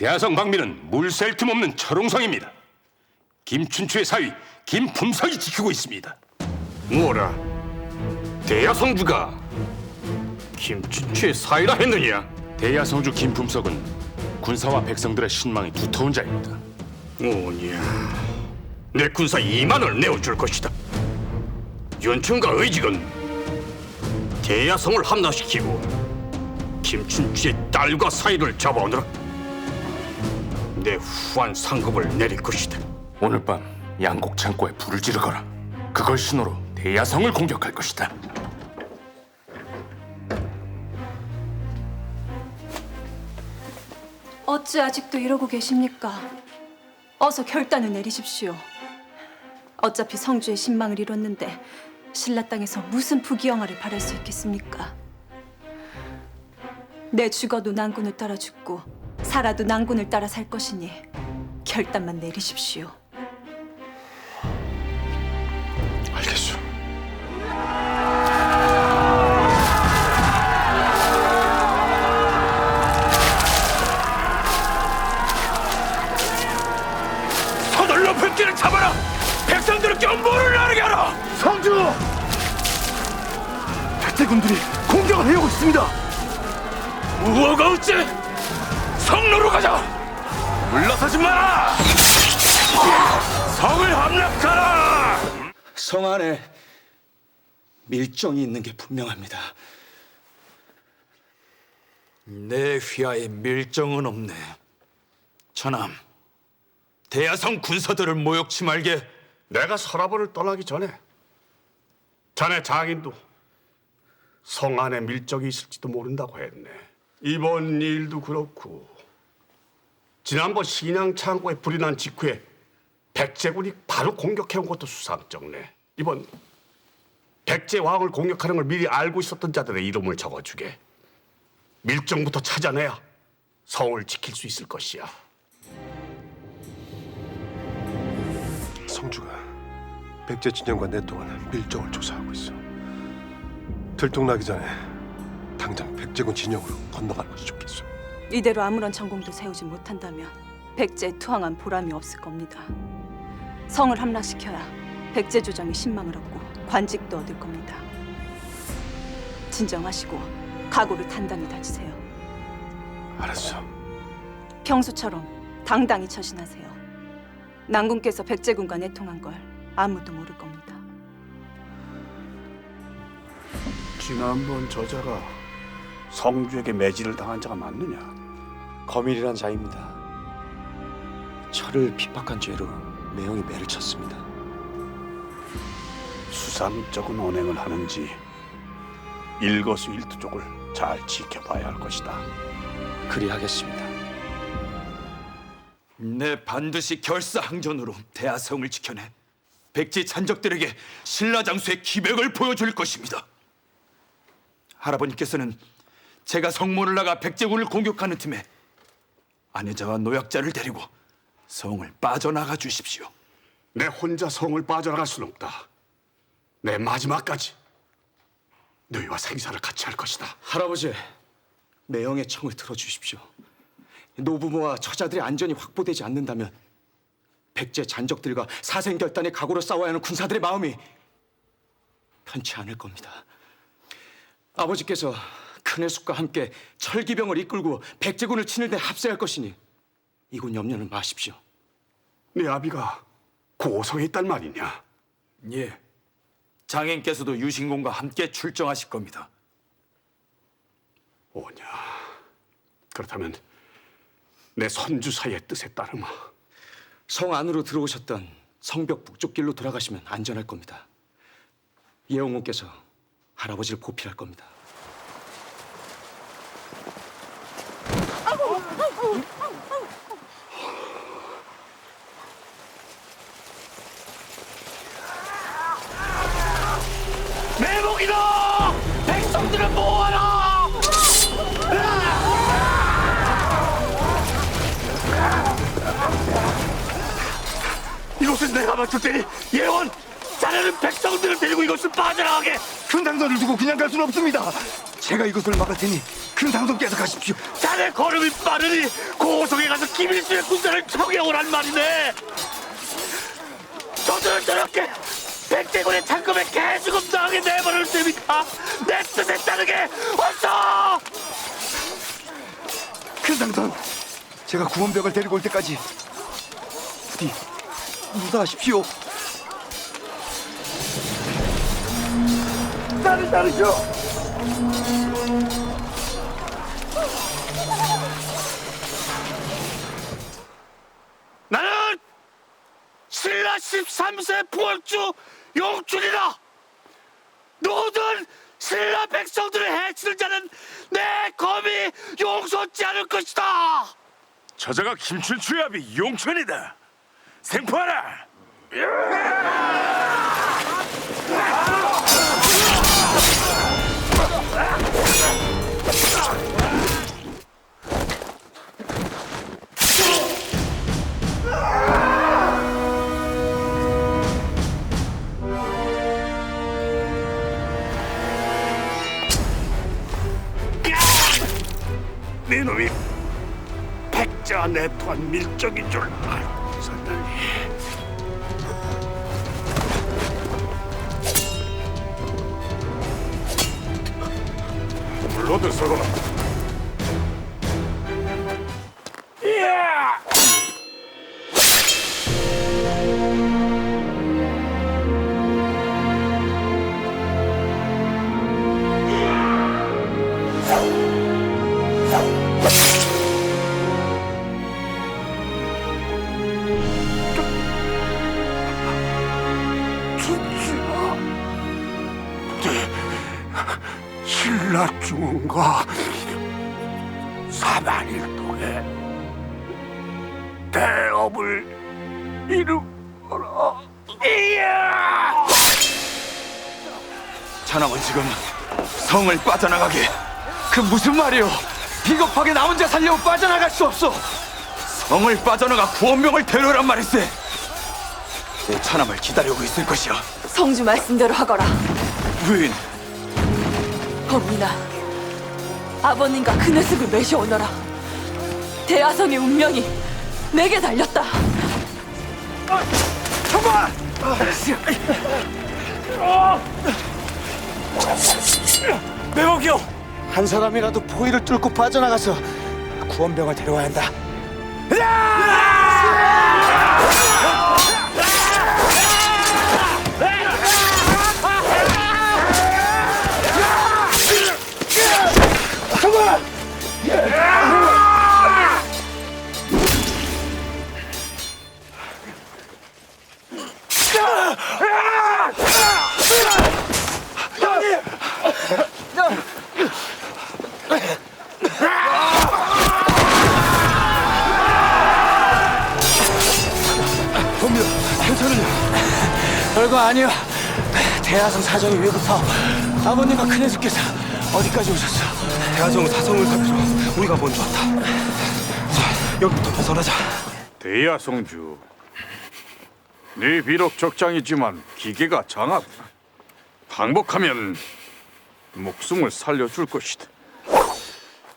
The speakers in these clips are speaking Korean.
대하성 방비는 물샐 틈 없는 철옹성입니다. 김춘추의 사위 김품석이 지키고 있습니다. 뭐라? 대야성주가 김춘추의 사이라 했느냐? 대야성주 김품석은 군사와 백성들의 신망이 두터운 자입니다. 오냐? 내 군사 2만을 내어줄 것이다. 윤충과 의직은 대야성을 함락시키고 김춘추의 딸과 사이를 잡아오느라 내 후한 상급을 내릴 것이다. 오늘 밤 양곡 창고에 불을 지르거라. 그걸 신호로 대야성을 공격할 것이다. 어찌 아직도 이러고 계십니까? 어서 결단을 내리십시오. 어차피 성주의 신망을 이뤘는데 신라 땅에서 무슨 부귀영화를 바랄 수 있겠습니까? 내 죽어도 난군을 따라 죽고 살아도 난군을 따라 살 것이니 결단만 내리십시오. 알겠소. 서둘러 백제를 잡아라! 백성들은 경보를 나르게 하라! 성주! 백제군들이 공격을 해오고 있습니다. 우호가 어째? 성로로 가자! 물러서지 마라! 성을 함락하라! 성 안에 밀정이 있는 게 분명합니다. 내 휘하에 밀정은 없네. 전함, 대야성 군사들을 모욕치 말게. 내가 서라벌을 떠나기 전에 자네 장인도 성 안에 밀적이 있을지도 모른다고 했네. 이번 일도 그렇고 지난번 신양 창고에 불이 난 직후에 백제군이 바로 공격해온 것도 수상쩍네. 이번 백제 왕을 공격하는 걸 미리 알고 있었던 자들의 이름을 적어주게. 밀정부터 찾아내야 성을 지킬 수 있을 것이야. 성주가 백제 진영과 내통하는 밀정을 조사하고 있어. 들통나기 전에 당장 백제군 진영으로 건너가는 것이 좋겠어. 이대로 아무런 전공도 세우지 못한다면 백제에 투항한 보람이 없을 겁니다. 성을 함락시켜야 백제 조정이 신망을 얻고 관직도 얻을 겁니다. 진정하시고 각오를 단단히 다지세요. 알았어. 평소처럼 당당히 처신하세요. 난군께서 백제군과 내통한 걸 아무도 모를 겁니다. 지난번 저자가 성주에게 매질을 당한 자가 맞느냐? 거밀이란 자입니다. 저를 핍박한 죄로 매형이 매를 쳤습니다. 수삼적인 언행을 하는지 일거수일투족을 잘 지켜봐야 할 것이다. 그리하겠습니다. 내 반드시 결사항전으로 대하성을 지켜내 백제 잔적들에게 신라 장수의 기백을 보여줄 것입니다. 할아버님께서는 제가 성문을 나가 백제군을 공격하는 틈에 아내자와 노약자를 데리고 성을 빠져나가 주십시오. 내 혼자 성을 빠져나갈 수는 없다. 내 마지막까지 너희와 생사를 같이 할 것이다. 할아버지, 매형의 청을 들어주십시오. 노부모와 처자들의 안전이 확보되지 않는다면 백제 잔적들과 사생결단의 각오로 싸워야 하는 군사들의 마음이 편치 않을 겁니다. 아버지께서 큰해숙과 함께 철기병을 이끌고 백제군을 치는 데 합세할 것이니 이군 염려는 마십시오. 네 아비가 고성에 있단 말이냐? 예, 장인께서도 유신공과 함께 출정하실 겁니다. 오냐? 그렇다면 내 선주사의 뜻에 따르마 성 안으로 들어오셨던 성벽 북쪽 길로 돌아가시면 안전할 겁니다. 예영호께서 할아버지를 보필할 겁니다. 매복이다! 백성들을 모아라! 이곳은 내가 맡을 테니 예원 자네는 백성들을 데리고 이곳을 빠져나가게 큰 당선을 두고 그냥 갈 수는 없습니다. 제가 이것을 막을 테니 큰 당동께서 가십시오. 자네 걸음이 빠르니 고성에 가서 김일수의 군사를 청해오란 말이네. 저들은 저렇게 백제군의 창금에 개죽음 당하게 내버릴 테니까 내 뜻에 따르게 어서! 큰 당동, 제가 구원병을 데리고 올 때까지 부디 무사하십시오. 나를 따르죠. 신라 13세 부월주 용춘이다. 모든 신라 백성들을 해치는 자는 내 검이 용서치 않을 것이다. 저자가 김춘추의 아비 용천이다. 생포하라. 네 놈이 백자 내토한 밀적인 줄 알고 있었다니. 물러들서거라. 신라 중원과 사만일동에 대업을 이루어라. 이야! 천왕은 지금 성을 빠져나가게 그 무슨 말이오 비겁하게 나 혼자 살려고 빠져나갈 수 없어 성을 빠져나가 구원병을 데려오란 말일세 내 천함을 기다리고 있을 것이야 성주 말씀대로 하거라. 부인 범인아, 아버님과 그 녀석을 매셔오너라. 대하성의 운명이 내게 달렸다. 매복이요. 한 사람이라도 포위를 뚫고 빠져나가서 구원병을 데려와야 한다. 별거 아니야. 대하성 사정이 왜 급하? 아버님과 큰애숙께서 어디까지 오셨어? 대하성 사정을 살피러 우리가 먼저 왔다. 자, 여기부터 벗어나자. 대야성주, 네 비록 적장이지만 기계가 장하구나. 항복하면 목숨을 살려줄 것이다.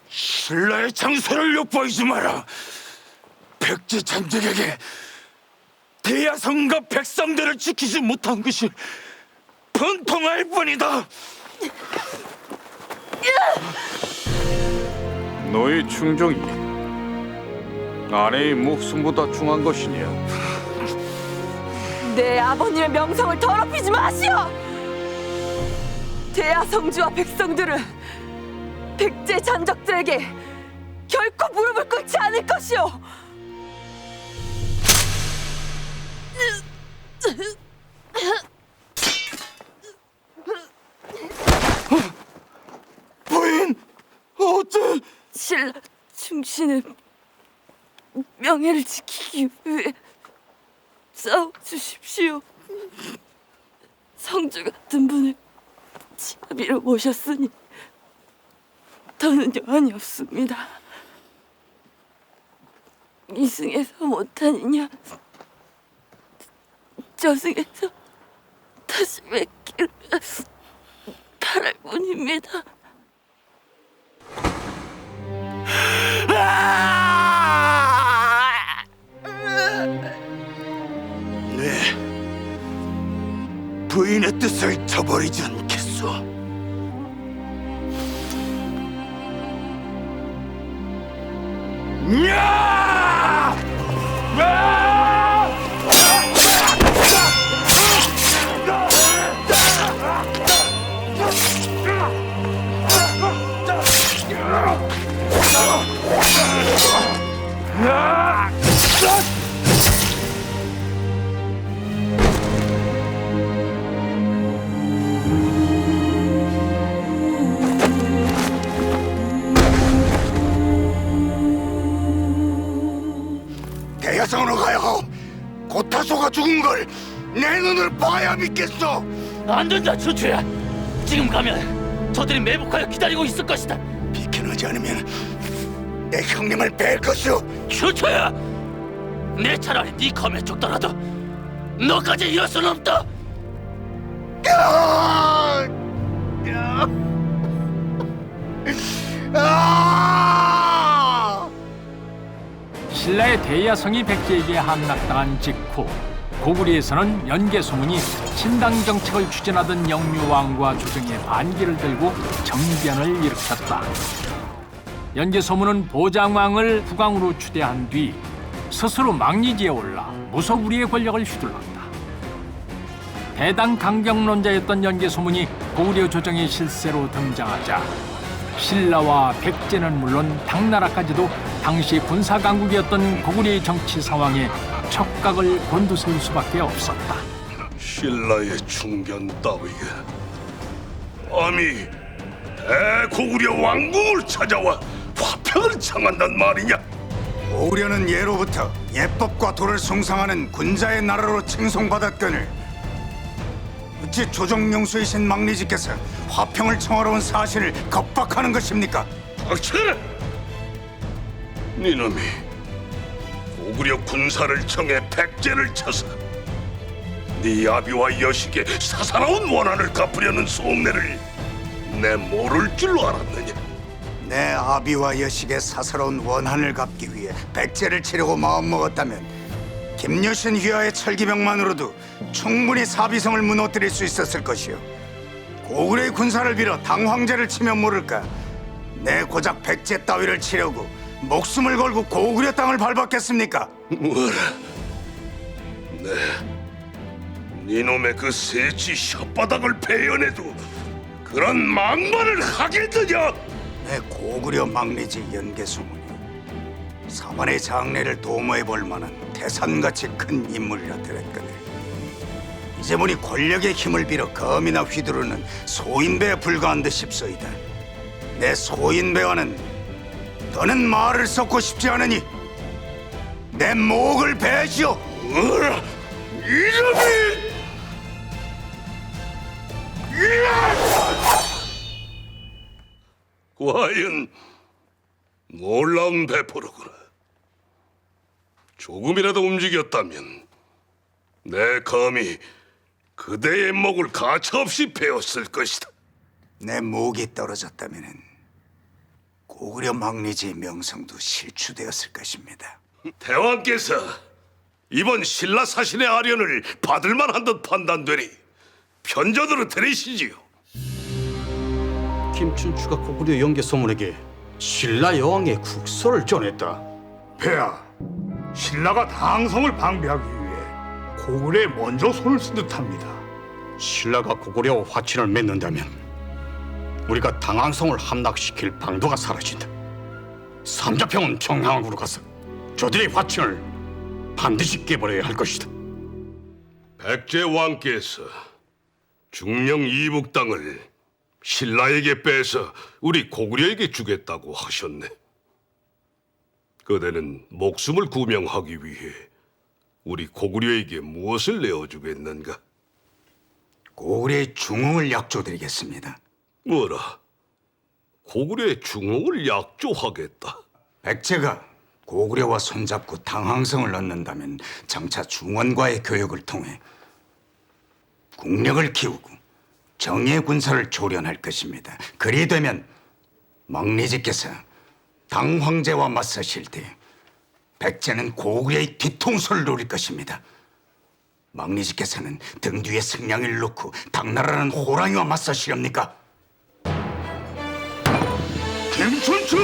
신라의 장소를 엿보이지 마라. 백제 잔적에게 대야성과 백성들을 지키지 못한 것이 분통할 뿐이다. 너의 충정이 아내의 목숨보다 중한 것이냐? 내 아버님의 명성을 더럽히지 마시오! 대하성주와 백성들은 백제 잔적들에게 결코 무릎을 꿇지 않을 것이오! 부인, 어째 신라 충신은 명예를 지키기 위해 싸워주십시오. 성주 같은 분을 지아비로 모셨으니 더는 여한이 없습니다. 이승에서 못하느냐 저승에서 다시 뵙기를 바랄 뿐입니다. 네, 부인의 뜻을 저버리지 않겠소. 야! 대야성으로 가야 하오. 고타소가 죽은 걸 내 눈을 봐야 믿겠소. 안 된다, 주추야. 지금 가면 저들이 매복하여 기다리고 있을 것이다. 비켜나지 않으면 내 형님을 뵐 것이오. 주추야, 내 차라리 네 검에 죽더라도 너까지 이럴 수는 없다. 아! 아! 신라의 대야성이 백제에게 함락당한 직후 고구리에서는 연개 소문이 신당 정책을 추진하던 영유왕과 조정의 반기를 들고 정변을 일으켰다. 연개 소문은 보장왕을 국왕으로 추대한 뒤 스스로 망리지에 올라 무소불위의 권력을 휘둘렀다. 대당 강경론자였던 연개 소문이 고구려 조정의 실세로 등장하자 신라와 백제는 물론 당나라까지도 당시 군사 강국이었던 고구려의 정치 상황에 척각을 곤두세울 수밖에 없었다. 신라의 중견 따위가 감히 대고구려 왕궁을 찾아와 화평을 청한단 말이냐? 고구려는 예로부터 예법과 도를 숭상하는 군자의 나라로 칭송받았거늘 어찌 조정명수이신 망리지께서 화평을 청하러 온 사실을 겁박하는 것입니까? 닥쳐라! 니놈이 고구려 군사를 청해 백제를 쳐서 네 아비와 여식의 사사로운 원한을 갚으려는 속내를 내 모를 줄로 알았느냐? 내 아비와 여식의 사사로운 원한을 갚기 위해 백제를 치려고 마음먹었다면 김여신 휘하의 철기병만으로도 충분히 사비성을 무너뜨릴 수 있었을 것이오 고구려의 군사를 빌어 당황제를 치면 모를까 내 고작 백제 따위를 치려고 목숨을 걸고 고구려 땅을 밟았겠습니까? 뭐라? 네, 니놈의 그 세치 혓바닥을 베어내도 그런 망발을 하겠느냐? 내 고구려 막내지 연개 소문이 사만의 장래를 도모해 볼 만한 태산같이 큰 인물이라 들었거늘 이제 보니 권력의 힘을 빌어 검이나 휘두르는 소인배에 불과한 듯 싶소이다 내 소인배와는 더는 말을 섞고 싶지 않으니 내 목을 베시오 뭐라? 이놈이! 과연 놀라운 배포로구나. 조금이라도 움직였다면 내 감히 그대의 목을 가차없이 베었을 것이다. 내 목이 떨어졌다면 고구려 막내지의 명성도 실추되었을 것입니다 대왕께서 이번 신라 사신의 아련을 받을 만한 듯 판단되니 편전으로 들으시지요. 김춘추가 고구려 연개 소문에게 신라 여왕의 국서를 전했다. 폐하, 신라가 당성을 방비하기 위해 고구려에 먼저 손을 쓴 듯합니다. 신라가 고구려와 화친을 맺는다면 우리가 당황성을 함락시킬 방도가 사라진다. 삼자평은 평양으로 가서 저들의 화친을 반드시 깨버려야 할 것이다. 백제 왕께서 중령 이북 땅을 신라에게 빼서 우리 고구려에게 주겠다고 하셨네. 그대는 목숨을 구명하기 위해 우리 고구려에게 무엇을 내어주겠는가? 고구려의 중흥을 약조드리겠습니다 뭐라? 고구려의 중흥을 약조하겠다. 백제가 고구려와 손잡고 당항성을 얻는다면 장차 중원과의 교역을 통해 국력을 키우고 정예 군사를 조련할 것입니다. 그리 되면 막리지께서 당 황제와 맞서실 때 백제는 고구려의 뒤통수를 노릴 것입니다. 망리지께서는 등 뒤에 승량을 놓고 당나라는 호랑이와 맞서시렵니까? 김춘추!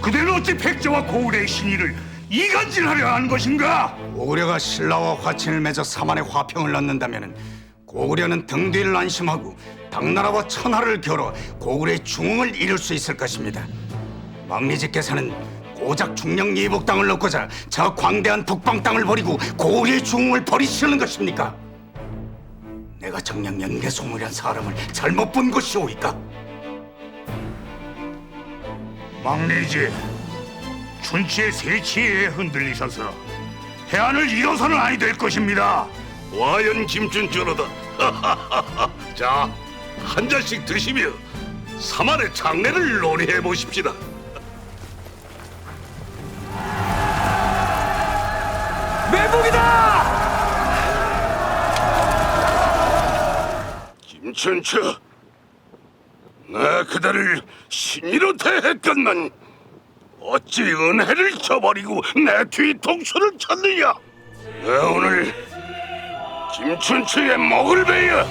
그대는 어찌 백제와 고을의 신의를 이간질하려 하는 것인가? 고구려가 신라와 화친을 맺어 사만의 화평을 낳는다면 고구려는 등 뒤를 안심하고 당나라와 천하를 겨뤄 고구려의 중흥을 이룰 수 있을 것입니다. 망리지께서는 고작 중령 예복 땅을 넣고자 저 광대한 북방 땅을 버리고 고구려의 중흥을 버리시는 것입니까? 내가 정녕 연개 소물이란 사람을 잘못 본 것이오이까? 망리지, 춘치의 세치에 흔들리셔서 해안을 잃어서는 아니 될 것입니다. 와연 김춘추로다. 자, 한 잔씩 드시며 사만의 장례를 논의해 보십시다. 매복이다! 김춘추, 내 그대를 신이로 대했건만 어찌 은혜를 저버리고 내 뒤통수를 쳤느냐? 내 오늘 김춘추의 목을 베어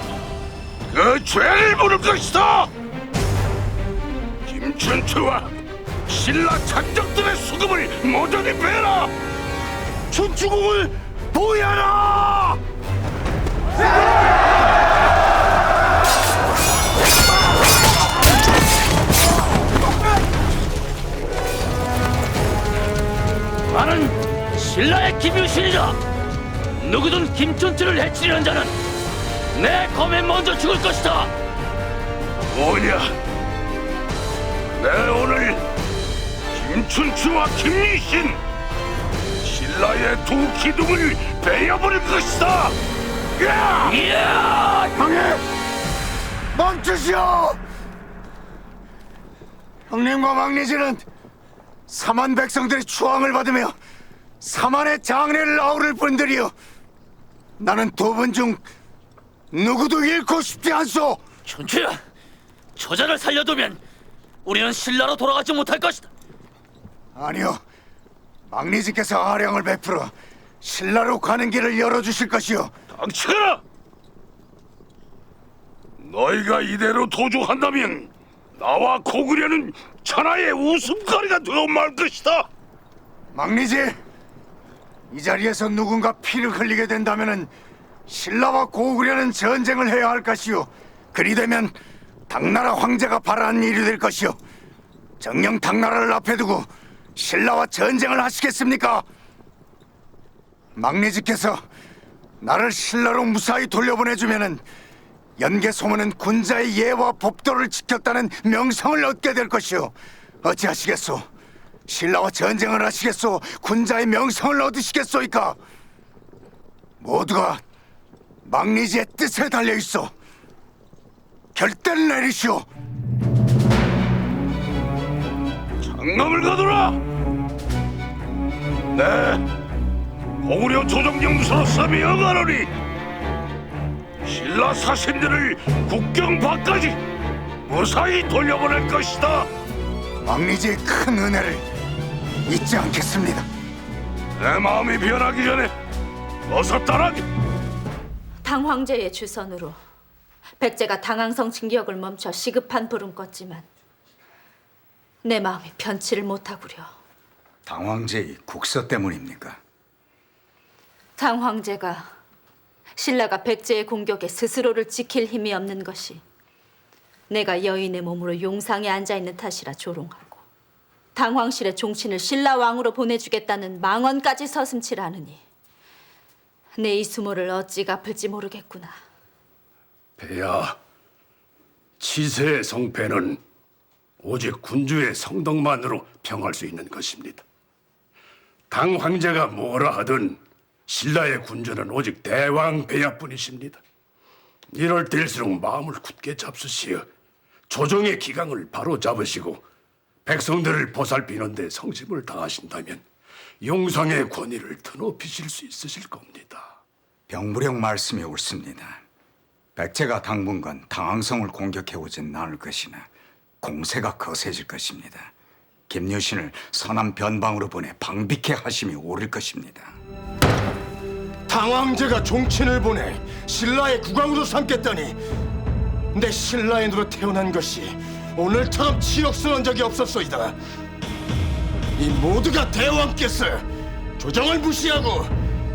그 죄를 물을 것이다. 김춘추와 신라 장적들의 수금을 모조리 베라. 춘추공을 보여라. 나는 신라의 김유신이다. 누구든 김춘추를 해치려는 자는 내 검에 먼저 죽을 것이다. 뭐냐? 내 오늘 김춘추와 김유신 신라의 두 기둥을 베어버릴 것이다. 야! 이야! 형님! 멈추시오! 형님과 망리지는 사만 백성들의 추앙을 받으며 사만의 장례를 아우를 분들이여 나는 두 분 중 누구도 잃고 싶지 않소 춘추야, 저자를 살려두면 우리는 신라로 돌아가지 못할 것이다. 아니요 망리지께서 아량을 베풀어 신라로 가는 길을 열어주실 것이오 닥쳐라! 너희가 이대로 도주한다면 나와 고구려는 천하의 웃음거리가 되어 말 것이다. 망리지 이 자리에서 누군가 피를 흘리게 된다면은 신라와 고구려는 전쟁을 해야 할 것이오 그리 되면 당나라 황제가 바라는 일이 될 것이오 정녕 당나라를 앞에 두고 신라와 전쟁을 하시겠습니까? 망리지께서 나를 신라로 무사히 돌려보내주면은 연개 소문은 군자의 예와 법도를 지켰다는 명성을 얻게 될 것이오 어찌하시겠소? 신라와 전쟁을 하시겠소? 군자의 명성을 얻으시겠소이까? 모두가 망리지의 뜻에 달려 있어. 결단을 내리시오. 장남을 가두라. 네, 고구려 조정영수로서 명하노니 신라 사신들을 국경 밖까지 무사히 돌려보낼 것이다. 망리지의 큰 은혜를 잊지 않겠습니다. 내 마음이 변하기 전에 어서 떠나게. 당 황제의 주선으로 백제가 당항성 진기역을 멈춰 시급한 불은 껐지만 내 마음이 변치를 못하구려. 당황제의 국서 때문입니까? 당 황제가 신라가 백제의 공격에 스스로를 지킬 힘이 없는 것이 내가 여인의 몸으로 용상에 앉아 있는 탓이라 조롱하고 당황실의 종친을 신라 왕으로 보내주겠다는 망언까지 서슴치라느니 내 이 수모를 어찌 갚을지 모르겠구나. 배야, 치세의 성패는 오직 군주의 성덕만으로 평할 수 있는 것입니다. 당 황제가 뭐라 하든 신라의 군주는 오직 대왕 배야뿐이십니다. 이럴 때일수록 마음을 굳게 잡수시어 조정의 기강을 바로 잡으시고 백성들을 보살피는 데 성심을 다하신다면 용상의 권위를 드높이실 수 있으실 겁니다. 병무령 말씀이 옳습니다. 백제가 당분간 당황성을 공격해 오진 않을 것이나 공세가 거세질 것입니다. 김유신을 서남 변방으로 보내 방비케 하심이 옳을 것입니다. 당황제가 종친을 보내 신라의 국왕으로 삼겠다니 내 신라인으로 태어난 것이 오늘처럼 치욕스러운 적이 없었소이다. 이 모두가 대왕께서 조정을 무시하고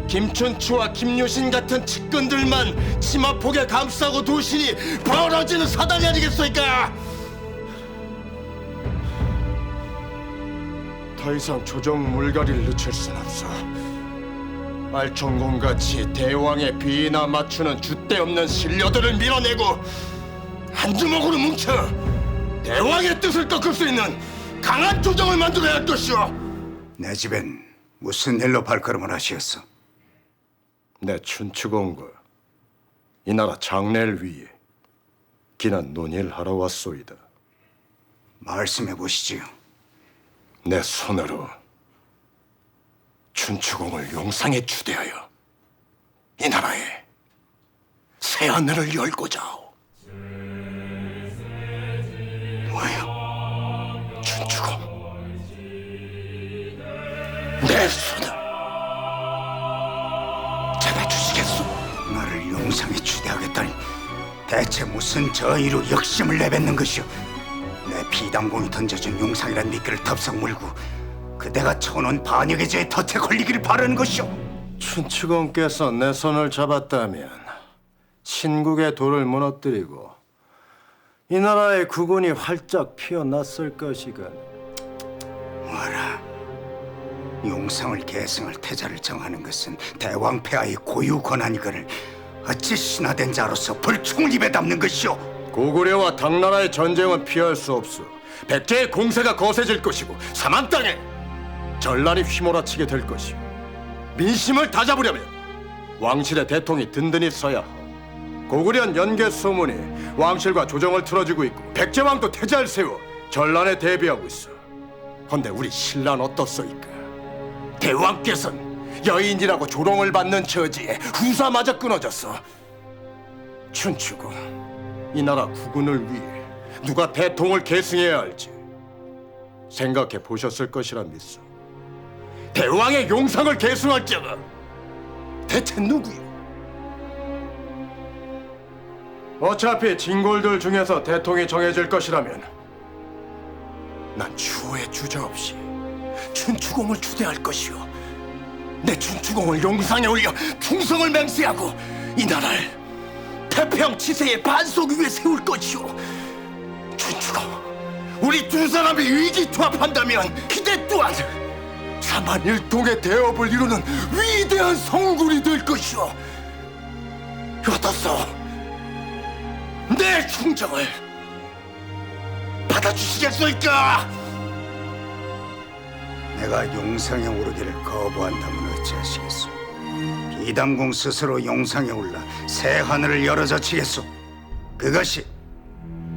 김춘추와 김유신 같은 측근들만 치마폭에 감싸고 두시니 벌어지는 사단이 아니겠소이까? 더 이상 조정 물갈이를 늦출 순 없어. 알청공같이 대왕의 비나 맞추는 줏대 없는 신료들을 밀어내고 한 주먹으로 뭉쳐 대왕의 뜻을 꺾을 수 있는 강한 조정을 만들어야 할 것이오. 내 집엔 무슨 일로 발걸음을 하시었어? 내 춘추공과 이 나라 장래를 위해 기난 논의를 하러 왔소이다. 말씀해 보시지요. 내 손으로 춘추공을 용상에 추대하여 이 나라에 새 하늘을 열고자 하오. 뭐요? 춘추공 내 손을 잡아주시겠소? 나를 용상에 추대하겠다니 대체 무슨 저의로 역심을 내뱉는 것이오? 내 비담공이 던져준 용상이란 미끼를 덥석 물고 그대가 쳐놓은 반역의 죄에 덫에 걸리기를 바라는 것이오. 춘추공께서 내 손을 잡았다면 신국의 돌을 무너뜨리고 이 나라의 국운이 활짝 피어났을 것이건 뭐라? 용상을 계승할 태자를 정하는 것은 대왕 폐하의 고유 권한이거늘 어찌 신하된 자로서 불충을 입에 담는 것이오? 고구려와 당나라의 전쟁은 피할 수 없어 백제의 공세가 거세질 것이고 사만 땅에 전란이 휘몰아치게 될 것이오. 민심을 다잡으려면 왕실의 대통이 든든히 서야 하오. 고구려는 연개 소문이 왕실과 조정을 틀어주고 있고 백제왕도 태자를 세워 전란에 대비하고 있어. 헌데 우리 신라는 어떻소이까? 대왕께서는 여인이라고 조롱을 받는 처지에 후사마저 끊어졌어 춘추군 이 나라 국운을 위해 누가 대통을 계승해야 할지 생각해 보셨을 것이라 믿소. 대왕의 용상을 계승할 자가 대체 누구요? 어차피 진골들 중에서 대통이 정해질 것이라면 난 추후에 주저 없이 춘추공을 추대할 것이오. 내 춘추공을 용상에 올려 충성을 맹세하고 이 나라를 태평 치세의 반석 위에 세울 것이오. 춘추공, 우리 두 사람이 위기투합한다면 기대 또한 사만일동의 대업을 이루는 위대한 성군이 될 것이오. 어떻소? 내 충정을 받아주시겠소이까? 내가 용상에 오르기를 거부한다면 어찌하시겠소? 비담공 스스로 용상에 올라 새 하늘을 열어젖히겠소? 그것이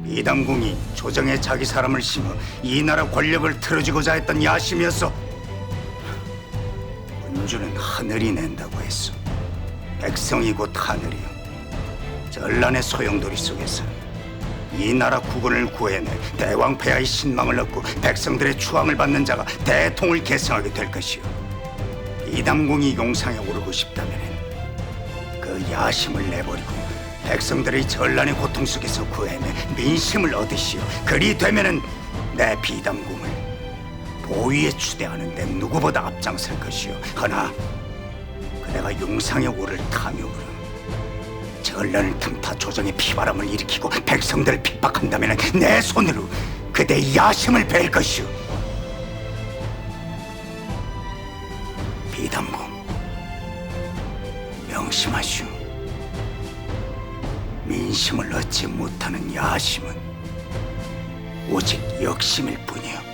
비담공이 조정에 자기 사람을 심어 이 나라 권력을 틀어주고자 했던 야심이었소. 하늘이 낸다고 했소. 백성이 곧 하늘이요. 전란의 소용돌이 속에서 이 나라 국군을 구해내 대왕 폐하의 신망을 얻고 백성들의 추앙을 받는 자가 대통을 계승하게 될 것이요. 이담공이 용상에 오르고 싶다면 그 야심을 내버리고 백성들의 전란의 고통 속에서 구해내 민심을 얻으시오. 그리 되면은 내 비담공을 보위에 추대하는데 누구보다 앞장설 것이오. 허나 그대가 용상에 오를 탐욕으로 전란을 틈타 조정의 피바람을 일으키고 백성들을 핍박한다면 내 손으로 그대의 야심을 벨 것이오. 비담공 명심하시오. 민심을 얻지 못하는 야심은 오직 역심일 뿐이오.